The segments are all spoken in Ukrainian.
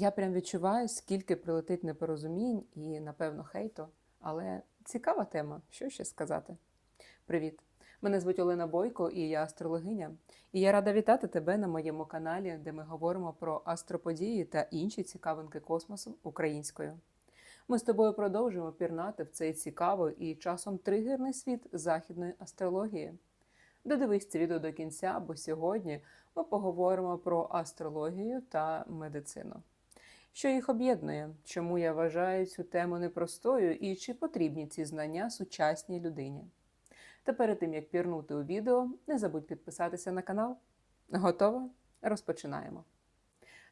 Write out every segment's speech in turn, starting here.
Я прям відчуваю, скільки прилетить непорозумінь і, напевно, хейту. Але цікава тема, що ще сказати. Привіт! Мене звуть Олена Бойко, і я астрологиня. І я рада вітати тебе на моєму каналі, де ми говоримо про астроподії та інші цікавинки космосу українською. Ми з тобою продовжуємо пірнати в цей цікавий і часом тригерний світ західної астрології. Додивись це відео до кінця, бо сьогодні ми поговоримо про астрологію та медицину. Що їх об'єднує, чому я вважаю цю тему непростою і чи потрібні ці знання сучасній людині. Та перед тим як пірнути у відео, не забудь підписатися на канал. Готова? Розпочинаємо.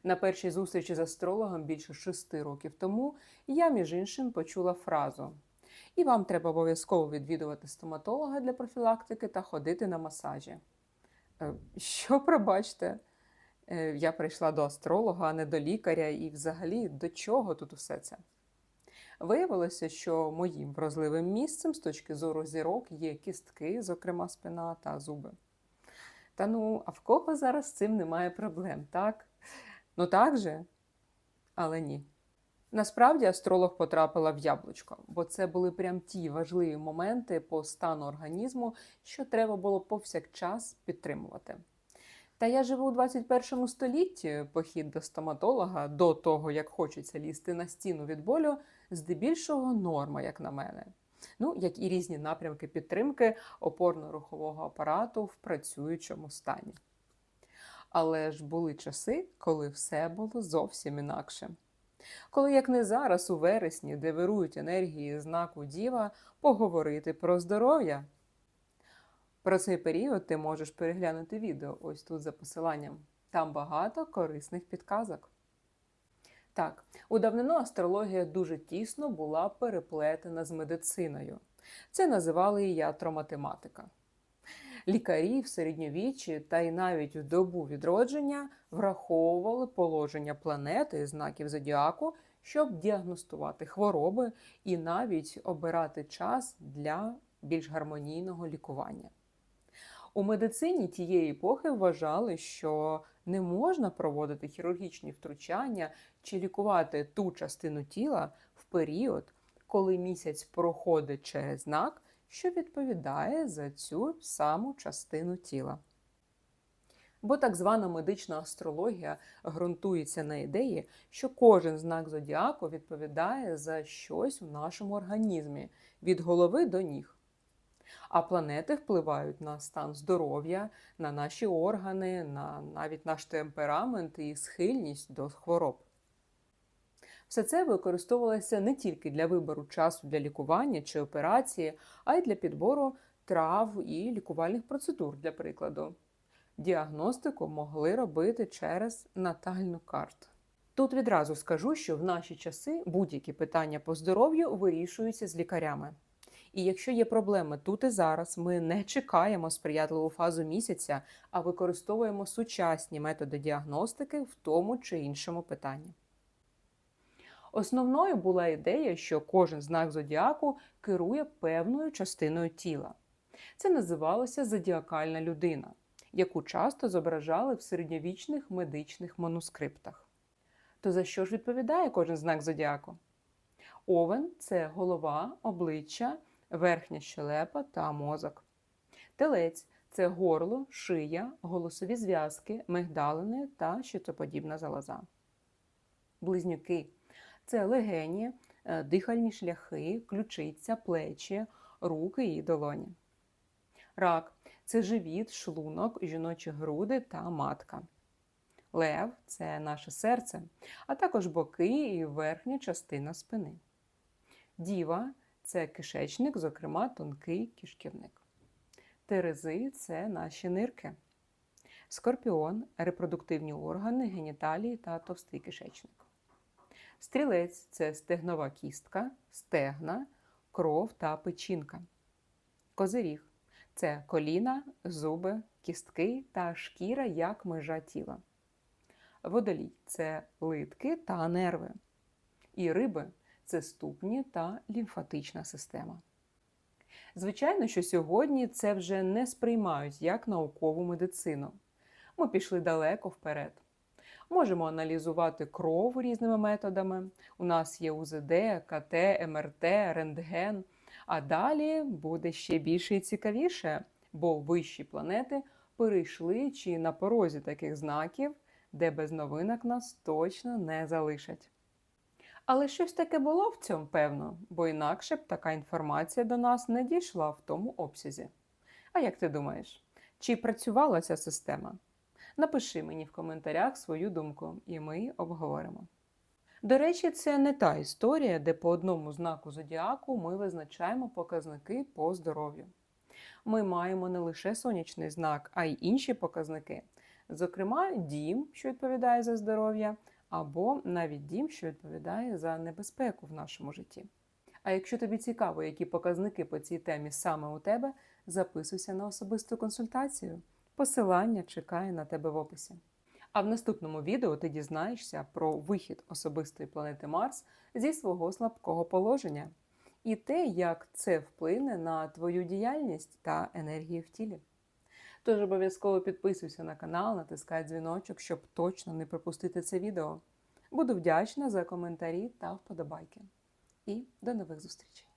На першій зустрічі з астрологом більше шести років тому я, між іншим, почула фразу: і вам треба обов'язково відвідувати стоматолога для профілактики та ходити на масажі. Е, Що пробачте? Е, Я прийшла до астролога, а не до лікаря, і взагалі до чого тут усе це? Виявилося, що моїм вразливим місцем з точки зору зірок є кістки, зокрема спина та зуби. Та ну, а в кого зараз з цим немає проблем, так? Ну так же? Але ні. Насправді астролог потрапила в яблучко, бо це були прям ті важливі моменти по стану організму, що треба було повсякчас підтримувати. Та я живу у 21 столітті, похід до стоматолога до того, як хочеться лізти на стіну від болю, здебільшого норма, як на мене. Ну, як і різні напрямки підтримки опорно-рухового апарату в працюючому стані. Але ж були часи, коли все було зовсім інакше. Коли, як не зараз, у вересні, де вирують енергії знаку Діва, поговорити про здоров'я. Про цей період ти можеш переглянути відео ось тут за посиланням. Там багато корисних підказок. Так, у давнину астрологія дуже тісно була переплетена з медициною. Це називали її ятроматематика. Лікарі в середньовіччі та й навіть в добу відродження враховували положення планети і знаків зодіаку, щоб діагностувати хвороби і навіть обирати час для більш гармонійного лікування. У медицині тієї епохи вважали, що не можна проводити хірургічні втручання чи лікувати ту частину тіла в період, коли місяць проходить через знак, що відповідає за цю саму частину тіла. Бо так звана медична астрологія ґрунтується на ідеї, що кожен знак зодіаку відповідає за щось у нашому організмі від голови до ніг. А планети впливають на стан здоров'я, на наші органи, на навіть наш темперамент і схильність до хвороб. Все це використовувалося не тільки для вибору часу для лікування чи операції, а й для підбору трав і лікувальних процедур, для прикладу. Діагностику могли робити через натальну карту. Тут відразу скажу, що в наші часи будь-які питання по здоров'ю вирішуються з лікарями. І якщо є проблеми тут і зараз, ми не чекаємо сприятливу фазу місяця, а використовуємо сучасні методи діагностики в тому чи іншому питанні. Основною була ідея, що кожен знак зодіаку керує певною частиною тіла. Це називалося зодіакальна людина, яку часто зображали в середньовічних медичних манускриптах. То за що ж відповідає кожен знак зодіаку? Овен це голова, обличчя, верхня щелепа та мозок. Телець це горло, шия, голосові зв'язки, мигдалини та щитоподібна залоза. Близнюки це легені, е, дихальні шляхи, ключиця, плечі, руки і долоні. Рак це живіт, шлунок, жіночі груди та матка. Лев це наше серце, а також боки і верхня частина спини. Діва це кишечник, зокрема тонкий кишківник. Терези це наші нирки. Скорпіон репродуктивні органи, геніталії та товстий кишечник. Стрілець це стегнова кістка, стегна, кров та печінка. Козиріг це коліна, зуби, кістки та шкіра як межа тіла. Водолій це литки та нерви. І риби це ступні та лімфатична система. Звичайно, що сьогодні це вже не сприймають як наукову медицину. Ми пішли далеко вперед. Можемо аналізувати кров різними методами. У нас є УЗД, КТ, МРТ, рентген. А далі буде ще більше і цікавіше, бо вищі планети перейшли чи на порозі таких знаків, де без новинок нас точно не залишать. Але щось таке було в цьому, певно, бо інакше б така інформація до нас не дійшла в тому обсязі. А як ти думаєш, чи працювала ця система? Напиши мені в коментарях свою думку, і ми обговоримо. До речі, це не та історія, де по одному знаку зодіаку ми визначаємо показники по здоров'ю. Ми маємо не лише сонячний знак, а й інші показники, зокрема, дім, що відповідає за здоров'я, або навіть дім, що відповідає за небезпеку в нашому житті. А якщо тобі цікаво, які показники по цій темі саме у тебе, записуйся на особисту консультацію. Посилання чекає на тебе в описі. А в наступному відео ти дізнаєшся про вихід особистої планети Марс зі свого слабкого положення і те, як це вплине на твою діяльність та енергію в тілі. Тож обов'язково підписуйся на канал, натискай дзвіночок, щоб точно не пропустити це відео. Буду вдячна за коментарі та вподобайки. І до нових зустрічей!